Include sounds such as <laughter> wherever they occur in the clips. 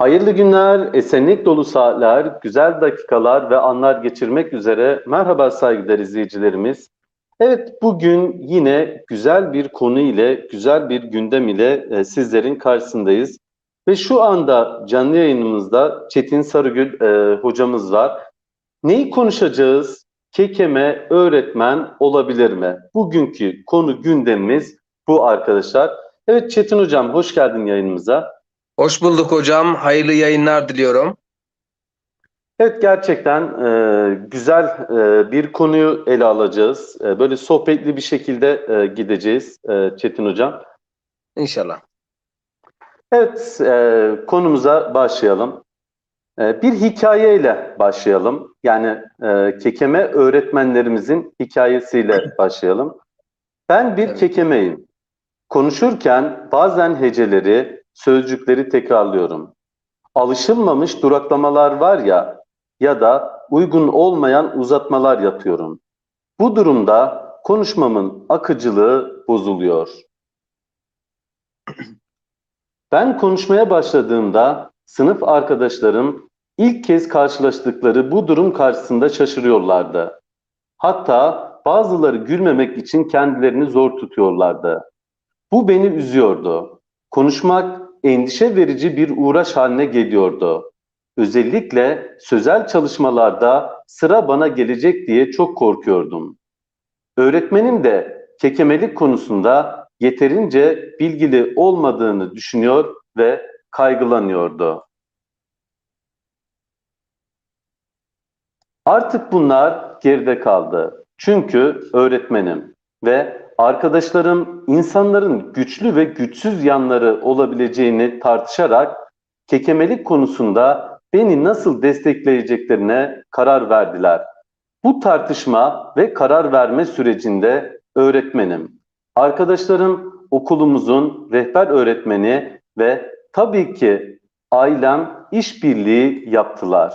Hayırlı günler, esenlik dolu saatler, güzel dakikalar ve anlar geçirmek üzere merhaba saygıdeğer izleyicilerimiz. Evet bugün yine güzel bir konu ile, güzel bir gündem ile e, sizlerin karşısındayız. Ve şu anda canlı yayınımızda Çetin Sarıgül e, hocamız var. Neyi konuşacağız? Kekeme öğretmen olabilir mi? Bugünkü konu gündemimiz bu arkadaşlar. Evet Çetin hocam hoş geldin yayınımıza. Hoş bulduk hocam. Hayırlı yayınlar diliyorum. Evet gerçekten e, güzel e, bir konuyu ele alacağız. E, böyle sohbetli bir şekilde e, gideceğiz e, Çetin Hocam. İnşallah. Evet e, konumuza başlayalım. E, bir hikayeyle başlayalım. Yani e, kekeme öğretmenlerimizin hikayesiyle <clears throat> başlayalım. Ben bir Evet. kekemeyim. Konuşurken bazen heceleri, sözcükleri tekrarlıyorum. Alışılmamış duraklamalar var ya ya da uygun olmayan uzatmalar yapıyorum. Bu durumda konuşmamın akıcılığı bozuluyor. Ben konuşmaya başladığımda sınıf arkadaşlarım ilk kez karşılaştıkları bu durum karşısında şaşırıyorlardı. Hatta bazıları gülmemek için kendilerini zor tutuyorlardı. Bu beni üzüyordu. Konuşmak endişe verici bir uğraş haline geliyordu. Özellikle sözel çalışmalarda sıra bana gelecek diye çok korkuyordum. Öğretmenim de kekemelik konusunda yeterince bilgili olmadığını düşünüyor ve kaygılanıyordu. Artık bunlar geride kaldı. Çünkü öğretmenim ve arkadaşlarım insanların güçlü ve güçsüz yanları olabileceğini tartışarak kekemelik konusunda beni nasıl destekleyeceklerine karar verdiler. Bu tartışma ve karar verme sürecinde öğretmenim, arkadaşlarım okulumuzun rehber öğretmeni ve tabii ki ailem işbirliği yaptılar.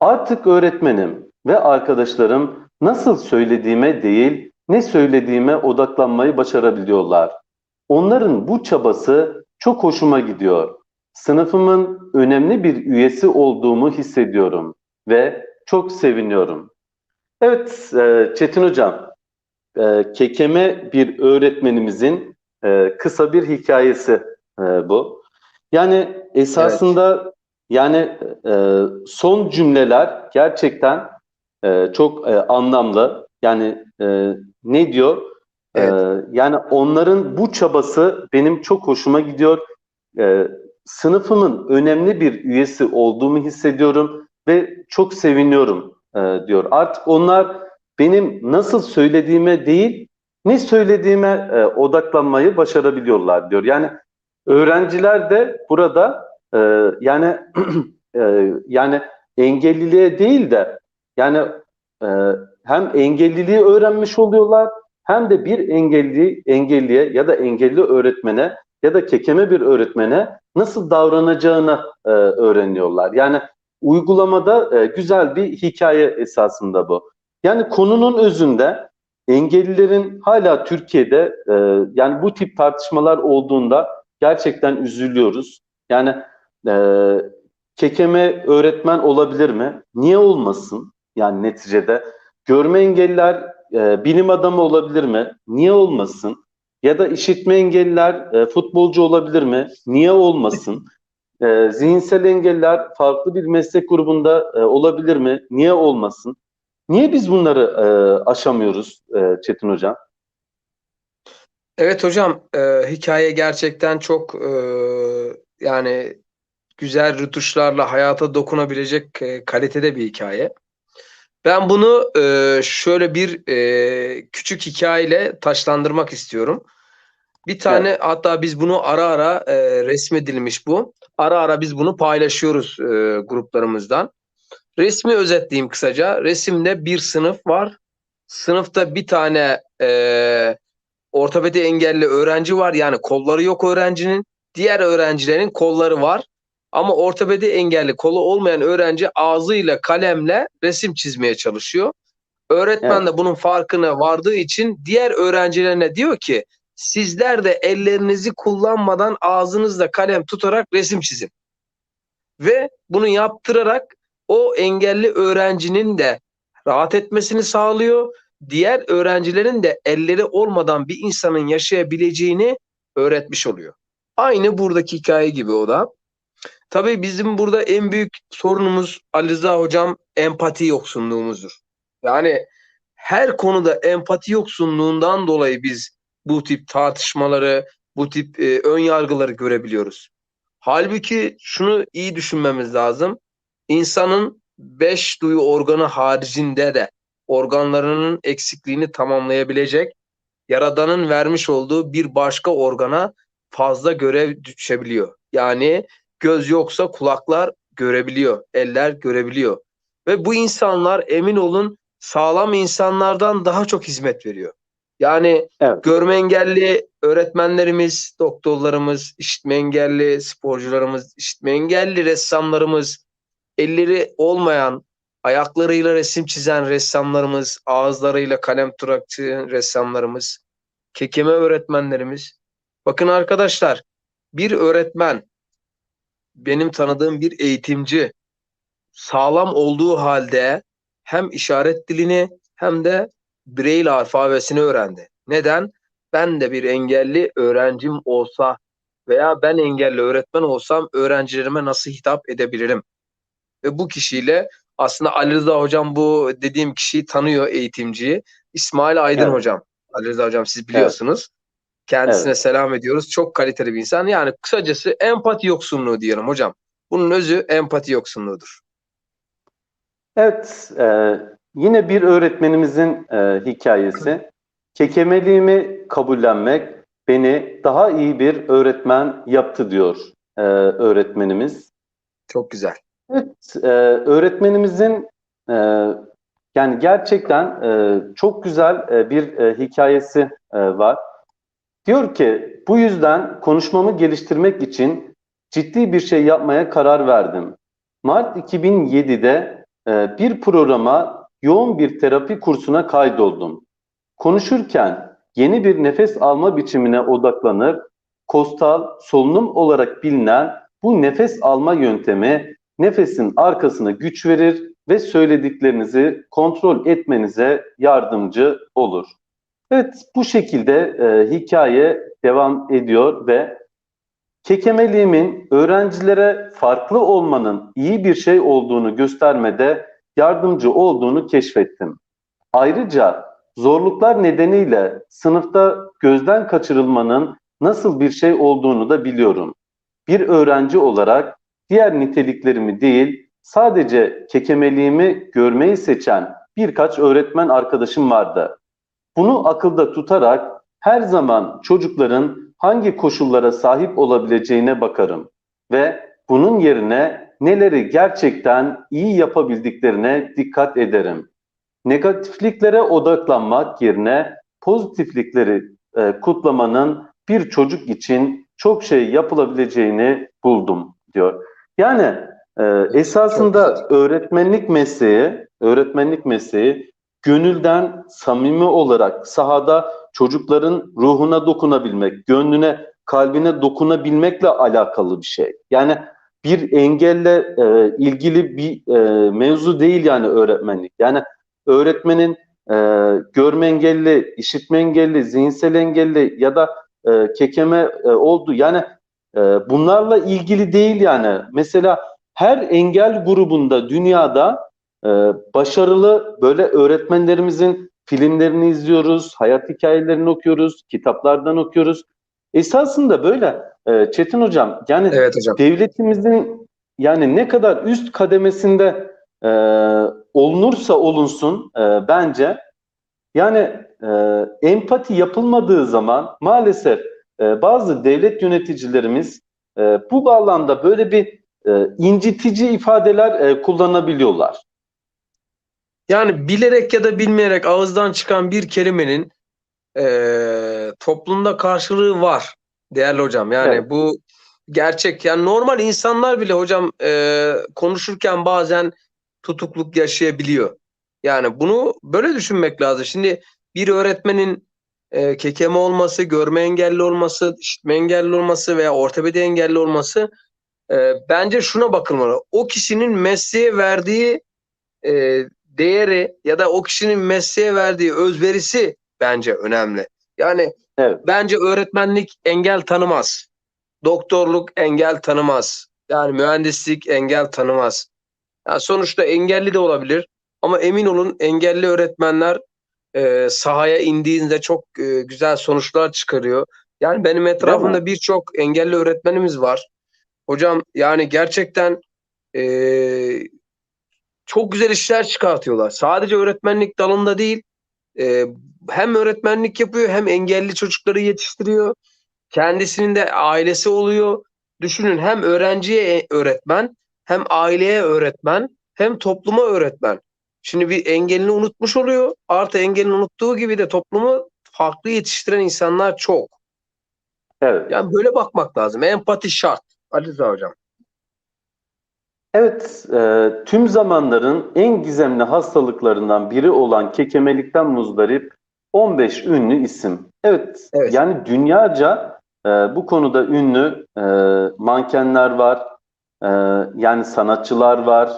Artık öğretmenim ve arkadaşlarım nasıl söylediğime değil, ne söylediğime odaklanmayı başarabiliyorlar. Onların bu çabası çok hoşuma gidiyor. Sınıfımın önemli bir üyesi olduğumu hissediyorum ve çok seviniyorum. Evet e, Çetin Hocam, e, kekeme bir öğretmenimizin e, kısa bir hikayesi bu. Yani esasında yani e, son cümleler gerçekten çok anlamlı. Yani ne diyor? E, Evet. yani onların bu çabası benim çok hoşuma gidiyor. E, sınıfımın önemli bir üyesi olduğumu hissediyorum ve çok seviniyorum e, diyor. Artık onlar benim nasıl söylediğime değil, ne söylediğime e, odaklanmayı başarabiliyorlar diyor. Yani öğrenciler de burada e, yani <clears throat> e, yani engelliliğe değil de yani e, hem engelliliği öğrenmiş oluyorlar hem de bir engelli engelliye ya da engelli öğretmene ya da kekeme bir öğretmene nasıl davranacağını e, öğreniyorlar. Yani uygulamada e, güzel bir hikaye esasında bu. Yani konunun özünde engellilerin hala Türkiye'de e, yani bu tip tartışmalar olduğunda gerçekten üzülüyoruz. Yani e, kekeme öğretmen olabilir mi? Niye olmasın? Yani neticede görme engelliler e, bilim adamı olabilir mi? Niye olmasın? Ya da işitme engelliler e, futbolcu olabilir mi? Niye olmasın? E, zihinsel engelliler farklı bir meslek grubunda e, olabilir mi? Niye olmasın? Niye biz bunları e, aşamıyoruz e, Çetin Hocam? Evet hocam, e, hikaye gerçekten çok e, yani güzel rütuşlarla hayata dokunabilecek e, kalitede bir hikaye. Ben bunu e, şöyle bir e, küçük hikayeyle taşlandırmak istiyorum. Bir tane hatta biz bunu ara ara e, resmedilmiş bu. Ara ara biz bunu paylaşıyoruz e, gruplarımızdan. Resmi özetleyeyim kısaca. Resimde bir sınıf var. Sınıfta bir tane e, ortopedi engelli öğrenci var. Yani kolları yok öğrencinin. Diğer öğrencilerin kolları var. Ama ortopedi engelli kolu olmayan öğrenci ağzıyla kalemle resim çizmeye çalışıyor. Öğretmen Evet. de bunun farkına vardığı için diğer öğrencilerine diyor ki Sizler de ellerinizi kullanmadan ağzınızla kalem tutarak resim çizin. Ve bunu yaptırarak o engelli öğrencinin de rahat etmesini sağlıyor. Diğer öğrencilerin de elleri olmadan bir insanın yaşayabileceğini öğretmiş oluyor. Aynı buradaki hikaye gibi o da. Tabii bizim burada en büyük sorunumuz Ali Rıza hocam empati yoksunluğumuzdur. Yani her konuda empati yoksunluğundan dolayı biz bu tip tartışmaları, bu tip e, ön yargıları görebiliyoruz. Halbuki şunu iyi düşünmemiz lazım. İnsanın beş duyu organı haricinde de organlarının eksikliğini tamamlayabilecek Yaradan'ın vermiş olduğu bir başka organa fazla görev düşebiliyor. Yani göz yoksa kulaklar görebiliyor, eller görebiliyor. Ve bu insanlar emin olun sağlam insanlardan daha çok hizmet veriyor. Yani Evet. görme engelli öğretmenlerimiz, doktorlarımız, işitme engelli sporcularımız, işitme engelli ressamlarımız, elleri olmayan, ayaklarıyla resim çizen ressamlarımız, ağızlarıyla kalem tutak çizen ressamlarımız, kekeme öğretmenlerimiz. Bakın arkadaşlar, bir öğretmen, benim tanıdığım bir eğitimci sağlam olduğu halde hem işaret dilini hem de Braille alfabesini öğrendi. Neden? Ben de bir engelli öğrencim olsa veya ben engelli öğretmen olsam öğrencilerime nasıl hitap edebilirim? Ve bu kişiyle aslında Ali Rıza hocam bu dediğim kişiyi tanıyor eğitimciyi. İsmail Aydın Evet. hocam. Ali Rıza hocam siz biliyorsunuz. Kendisine Evet. selam ediyoruz. Çok kaliteli bir insan. Yani kısacası empati yoksunluğu diyelim hocam. Bunun özü empati yoksunluğudur. Evet, e, yine bir öğretmenimizin e, hikayesi. Kekemeliğimi kabullenmek beni daha iyi bir öğretmen yaptı diyor e, öğretmenimiz. Çok güzel. Evet, e, öğretmenimizin e, yani gerçekten e, çok güzel e, bir e, hikayesi e, var. Diyor ki bu yüzden konuşmamı geliştirmek için ciddi bir şey yapmaya karar verdim. Mart 2007'de e, bir programa yoğun bir terapi kursuna kaydoldum. Konuşurken yeni bir nefes alma biçimine odaklanır, kostal solunum olarak bilinen bu nefes alma yöntemi nefesin arkasına güç verir ve söylediklerinizi kontrol etmenize yardımcı olur. Evet bu şekilde e, hikaye devam ediyor ve kekemeliğimin öğrencilere farklı olmanın iyi bir şey olduğunu göstermede yardımcı olduğunu keşfettim. Ayrıca zorluklar nedeniyle sınıfta gözden kaçırılmanın nasıl bir şey olduğunu da biliyorum. Bir öğrenci olarak diğer niteliklerimi değil, sadece kekemeliğimi görmeyi seçen birkaç öğretmen arkadaşım vardı. Bunu akılda tutarak her zaman çocukların hangi koşullara sahip olabileceğine bakarım ve bunun yerine neleri gerçekten iyi yapabildiklerine dikkat ederim. Negatifliklere odaklanmak yerine pozitiflikleri e, kutlamanın bir çocuk için çok şey yapılabileceğini buldum diyor. Yani e, esasında öğretmenlik mesleği, öğretmenlik mesleği gönülden samimi olarak sahada çocukların ruhuna dokunabilmek, gönlüne, kalbine dokunabilmekle alakalı bir şey. Yani bir engelle e, ilgili bir e, mevzu değil yani öğretmenlik. Yani öğretmenin e, görme engelli, işitme engelli, zihinsel engelli ya da e, kekeme e, oldu. Yani e, bunlarla ilgili değil yani. Mesela her engel grubunda dünyada e, başarılı böyle öğretmenlerimizin filmlerini izliyoruz, hayat hikayelerini okuyoruz, kitaplardan okuyoruz. Esasında böyle e, Çetin Hocam yani Evet hocam. devletimizin yani ne kadar üst kademesinde e, olunursa olunsun e, bence yani e, empati yapılmadığı zaman maalesef e, bazı devlet yöneticilerimiz e, bu bağlamda böyle bir e, incitici ifadeler e, kullanabiliyorlar. Yani bilerek ya da bilmeyerek ağızdan çıkan bir kelimenin eee, toplumda karşılığı var değerli hocam. Yani Evet. bu gerçek. Yani normal insanlar bile hocam eee, konuşurken bazen tutukluk yaşayabiliyor. Yani bunu böyle düşünmek lazım. Şimdi bir öğretmenin e, kekeme olması, görme engelli olması, işitme engelli olması veya ortopedi engelli olması e, bence şuna bakılmalı. O kişinin mesleğe verdiği e, değeri ya da o kişinin mesleğe verdiği özverisi bence önemli. Yani Evet. bence öğretmenlik engel tanımaz. Doktorluk engel tanımaz. Yani mühendislik engel tanımaz. Yani sonuçta engelli de olabilir ama emin olun engelli öğretmenler e, sahaya indiğinde çok e, güzel sonuçlar çıkarıyor. Yani benim etrafımda birçok engelli öğretmenimiz var. Hocam yani gerçekten e, çok güzel işler çıkartıyorlar. Sadece öğretmenlik dalında değil, e, hem öğretmenlik yapıyor hem engelli çocukları yetiştiriyor. Kendisinin de ailesi oluyor. Düşünün hem öğrenciye öğretmen, hem aileye öğretmen, hem topluma öğretmen. Şimdi bir engelini unutmuş oluyor. Artı engelini unuttuğu gibi de toplumu farklı yetiştiren insanlar çok. Evet. Yani böyle bakmak lazım. Empati şart. Ali Rıza hocam. Evet, e, tüm zamanların en gizemli hastalıklarından biri olan kekemelikten muzdarip 15 ünlü isim. Evet, Evet. yani dünyaca e, bu konuda ünlü e, mankenler var, e, yani sanatçılar var,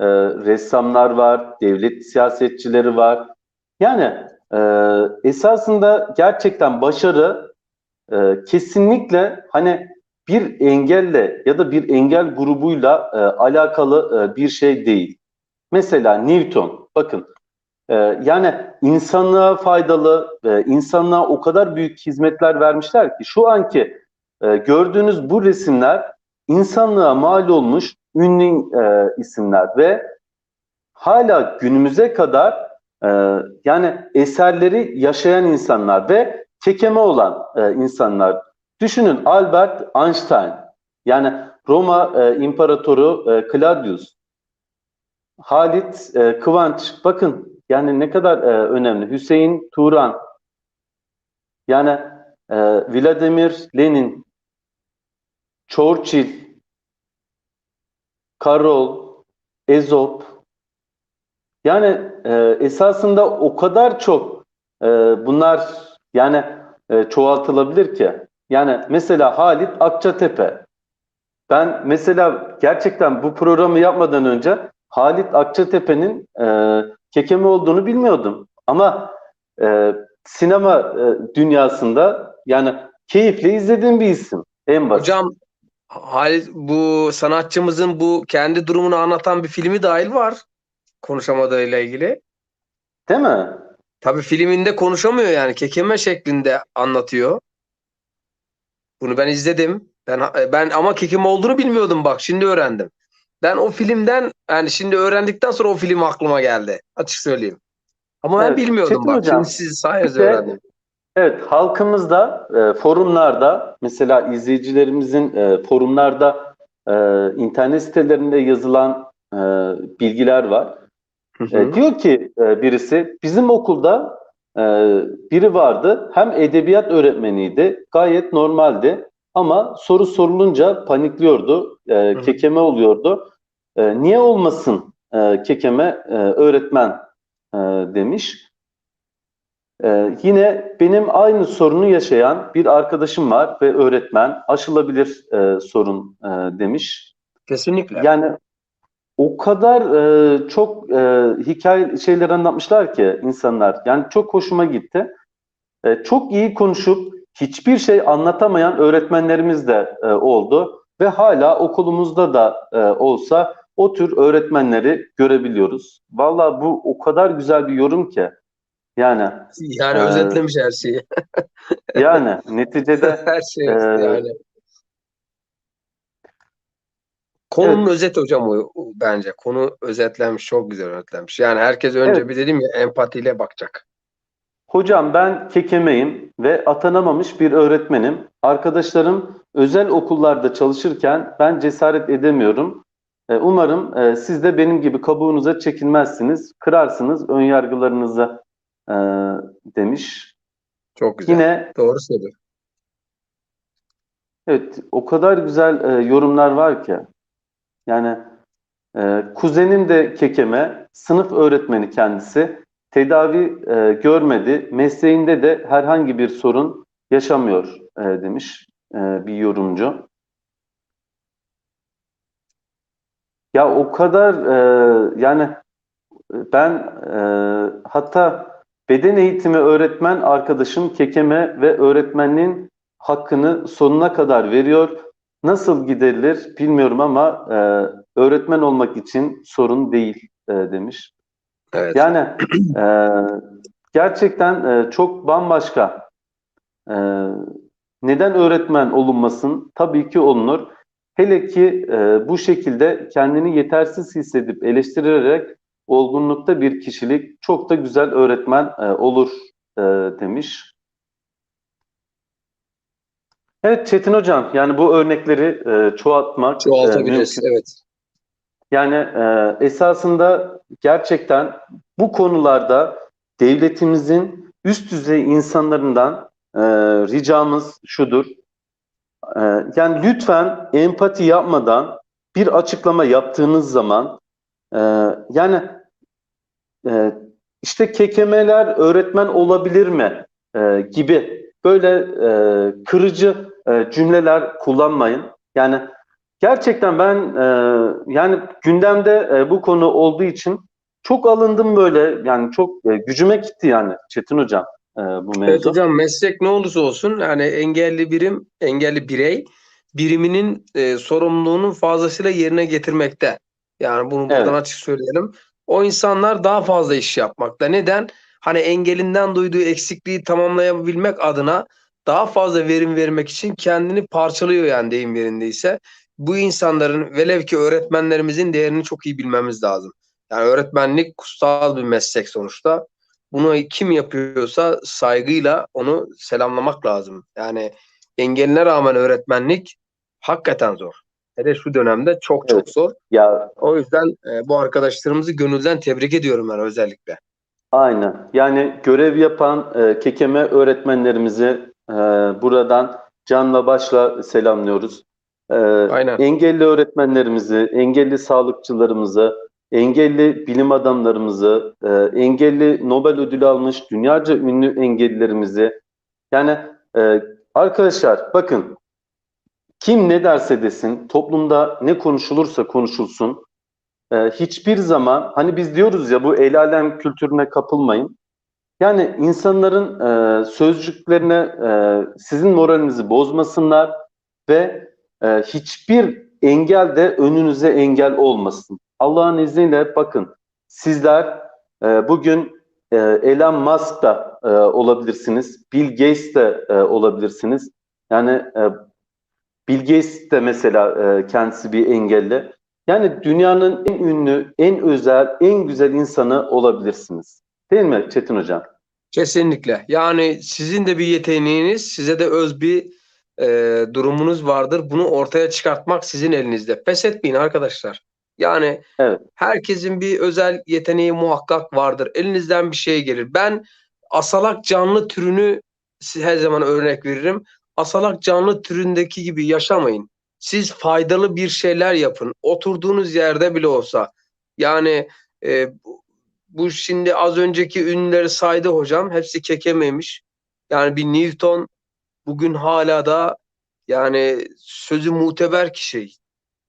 e, ressamlar var, devlet siyasetçileri var. Yani e, esasında gerçekten başarı e, kesinlikle hani bir engelle ya da bir engel grubuyla e, alakalı e, bir şey değil. Mesela Newton, bakın e, yani insanlığa faydalı, e, insanlığa o kadar büyük hizmetler vermişler ki şu anki e, gördüğünüz bu resimler insanlığa mal olmuş ünlü e, isimler ve hala günümüze kadar e, yani eserleri yaşayan insanlar ve kekeme olan e, insanlar. Düşünün Albert Einstein, yani Roma e, İmparatoru e, Claudius, Halit e, Kıvanç, bakın yani ne kadar e, önemli. Hüseyin Turan, yani e, Vladimir Lenin, Churchill, Karol, Ezop. Yani e, esasında o kadar çok e, bunlar yani e, çoğaltılabilir ki. Yani mesela Halit Akçatepe. Ben mesela gerçekten bu programı yapmadan önce Halit Akçatepe'nin e, kekeme olduğunu bilmiyordum. Ama e, sinema e, dünyasında yani keyifle izlediğim bir isim. En basit. Hocam Halit bu sanatçımızın bu kendi durumunu anlatan bir filmi dahil var. Konuşamadığıyla ilgili. Değil mi? Tabii filminde konuşamıyor yani kekeme şeklinde anlatıyor. Bunu ben izledim. Ben ben ama kekeme olduğunu bilmiyordum bak şimdi öğrendim. Ben o filmden yani şimdi öğrendikten sonra o film aklıma geldi. Açık söyleyeyim. Ama ben Evet, bilmiyordum Çetin bak. hocam, Şimdi siz sayenizde öğrendim. Evet, halkımızda e, forumlarda mesela izleyicilerimizin e, forumlarda e, internet sitelerinde yazılan e, bilgiler var. Hı E, hı. diyor ki e, birisi bizim okulda e, biri vardı hem edebiyat öğretmeniydi gayet normaldi ama soru sorulunca panikliyordu e, kekeme oluyordu. E, niye olmasın e, kekeme e, öğretmen e, demiş. E, yine benim aynı sorunu yaşayan bir arkadaşım var ve öğretmen aşılabilir e, sorun e, demiş. Kesinlikle. Yani o kadar e, çok e, hikaye şeyler anlatmışlar ki insanlar. Yani çok hoşuma gitti. E, çok iyi konuşup hiçbir şey anlatamayan öğretmenlerimiz de e, oldu ve hala okulumuzda da e, olsa o tür öğretmenleri görebiliyoruz. Vallahi bu o kadar güzel bir yorum ki. Yani Yani Ee, özetlemiş her şeyi. <laughs> yani neticede her şeyi Ee, yani. Konunun Evet. özeti hocam o, bence. Konu özetlenmiş, çok güzel özetlenmiş. Yani herkes önce Evet. bir dedim ya empatiyle bakacak. Hocam ben kekemeyim ve atanamamış bir öğretmenim. Arkadaşlarım özel okullarda çalışırken ben cesaret edemiyorum. E, Umarım e, siz de benim gibi kabuğunuza çekilmezsiniz, kırarsınız ön yargılarınızı e, demiş. Çok güzel. Yine Doğru söylüyor. evet o kadar güzel yorumlar var ki. Yani e, kuzenim de kekeme, sınıf öğretmeni kendisi. tedavi e, görmedi. Mesleğinde de herhangi bir sorun yaşamıyor e, demiş e, bir yorumcu. Ya o kadar e, yani ben e, hatta beden eğitimi öğretmen arkadaşım kekeme ve öğretmenliğin hakkını sonuna kadar veriyor. Nasıl giderilir bilmiyorum ama e, öğretmen olmak için sorun değil e, demiş. Evet. Yani e, gerçekten e, çok bambaşka. E, neden öğretmen olunmasın? Tabii ki olunur. Hele ki e, bu şekilde kendini yetersiz hissedip eleştirerek olgunlukta bir kişilik çok da güzel öğretmen e, olur e, demiş. Evet Çetin Hocam, yani bu örnekleri e, çoğaltmak e, Çoğaltabiliriz. mümkün. Evet. Yani e, esasında gerçekten bu konularda devletimizin üst düzey insanlarından e, ricamız şudur. E, yani lütfen empati yapmadan bir açıklama yaptığınız zaman e, yani e, işte kekemeler öğretmen olabilir mi e, gibi böyle e, kırıcı e, cümleler kullanmayın. Yani Gerçekten ben e, yani gündemde e, bu konu olduğu için çok alındım böyle yani çok e, gücüme gitti yani Çetin Hocam e, bu Evet mevzu. hocam meslek ne olursa olsun yani engelli birim, engelli birey biriminin e, sorumluluğunu fazlasıyla yerine getirmekte. Yani bunu buradan Evet. açık söyleyelim. O insanlar daha fazla iş yapmakta. Neden? Hani engelinden duyduğu eksikliği tamamlayabilmek adına daha fazla verim vermek için kendini parçalıyor yani deyim yerindeyse. Bu insanların velev ki öğretmenlerimizin değerini çok iyi bilmemiz lazım. Yani öğretmenlik kutsal bir meslek sonuçta bunu kim yapıyorsa saygıyla onu selamlamak lazım. Yani engeline rağmen öğretmenlik hakikaten zor. Hele şu dönemde çok çok Evet. zor. Ya O yüzden e, bu arkadaşlarımızı gönülden tebrik ediyorum ben özellikle. Aynen yani görev yapan e, kekeme öğretmenlerimizi e, buradan canla başla selamlıyoruz. E, Aynen. engelli öğretmenlerimizi, engelli sağlıkçılarımızı, engelli bilim adamlarımızı, e, engelli Nobel ödülü almış dünyaca ünlü engellilerimizi. Yani e, arkadaşlar bakın kim ne derse desin, toplumda ne konuşulursa konuşulsun, e, hiçbir zaman hani biz diyoruz ya bu el alem kültürüne kapılmayın. Yani insanların e, sözcüklerine e, sizin moralinizi bozmasınlar ve e, hiçbir engel de önünüze engel olmasın. Allah'ın izniyle bakın sizler e, bugün e, Elon Musk da e, olabilirsiniz, Bill Gates de e, olabilirsiniz. Yani e, Bill Gates de mesela e, kendisi bir engelli. Yani dünyanın en ünlü, en özel, en güzel insanı olabilirsiniz. Değil mi Çetin Hocam? Kesinlikle. Yani sizin de bir yeteneğiniz, size de öz bir e, durumunuz vardır. Bunu ortaya çıkartmak sizin elinizde. Pes etmeyin arkadaşlar. Yani Evet. herkesin bir özel yeteneği muhakkak vardır. Elinizden bir şey gelir. Ben asalak canlı türünü her zaman örnek veririm. Asalak canlı türündeki gibi yaşamayın. Siz faydalı bir şeyler yapın. Oturduğunuz yerde bile olsa. Yani e, bu- şimdi az önceki ünlüleri saydı hocam. Hepsi kekemeymiş. Yani bir Newton bugün hala da yani sözü muteber kişi.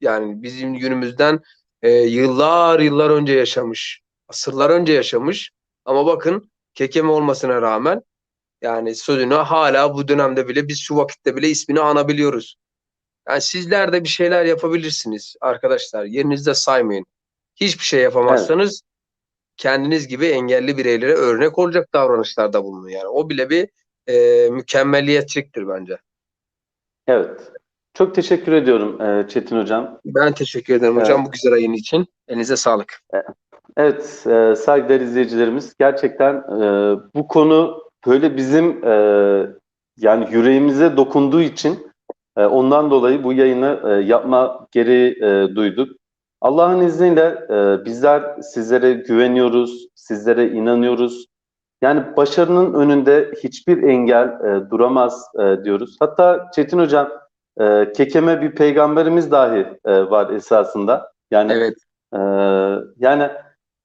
Yani bizim günümüzden e, yıllar yıllar önce yaşamış. Asırlar önce yaşamış. Ama bakın kekeme olmasına rağmen yani sözünü hala bu dönemde bile biz şu vakitte bile ismini anabiliyoruz. Yani sizler de bir şeyler yapabilirsiniz arkadaşlar. Yerinizde saymayın. Hiçbir şey yapamazsanız kendiniz gibi engelli bireylere örnek olacak davranışlarda bulunun. Yani o bile bir e, mükemmeliyetçiliktir bence. Evet. Çok teşekkür ediyorum e, Çetin Hocam. Ben teşekkür ederim hocam bu güzel yayın için. Elinize sağlık. Evet, e, saygıdeğer izleyicilerimiz gerçekten e, bu konu böyle bizim yani yüreğimize dokunduğu için e, ondan dolayı bu yayını e, yapma gereği e, duyduk. Allah'ın izniyle e, bizler sizlere güveniyoruz, sizlere inanıyoruz. Yani başarının önünde hiçbir engel e, duramaz e, diyoruz. Hatta Çetin Hocam e, kekeme bir peygamberimiz dahi e, var esasında. Yani Evet. yani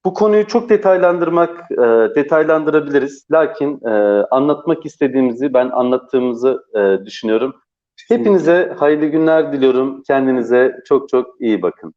Bu konuyu çok detaylandırmak, e, detaylandırabiliriz. Lakin e, anlatmak istediğimizi, ben anlattığımızı e, düşünüyorum. Hepinize hayırlı günler diliyorum. Kendinize çok çok iyi bakın.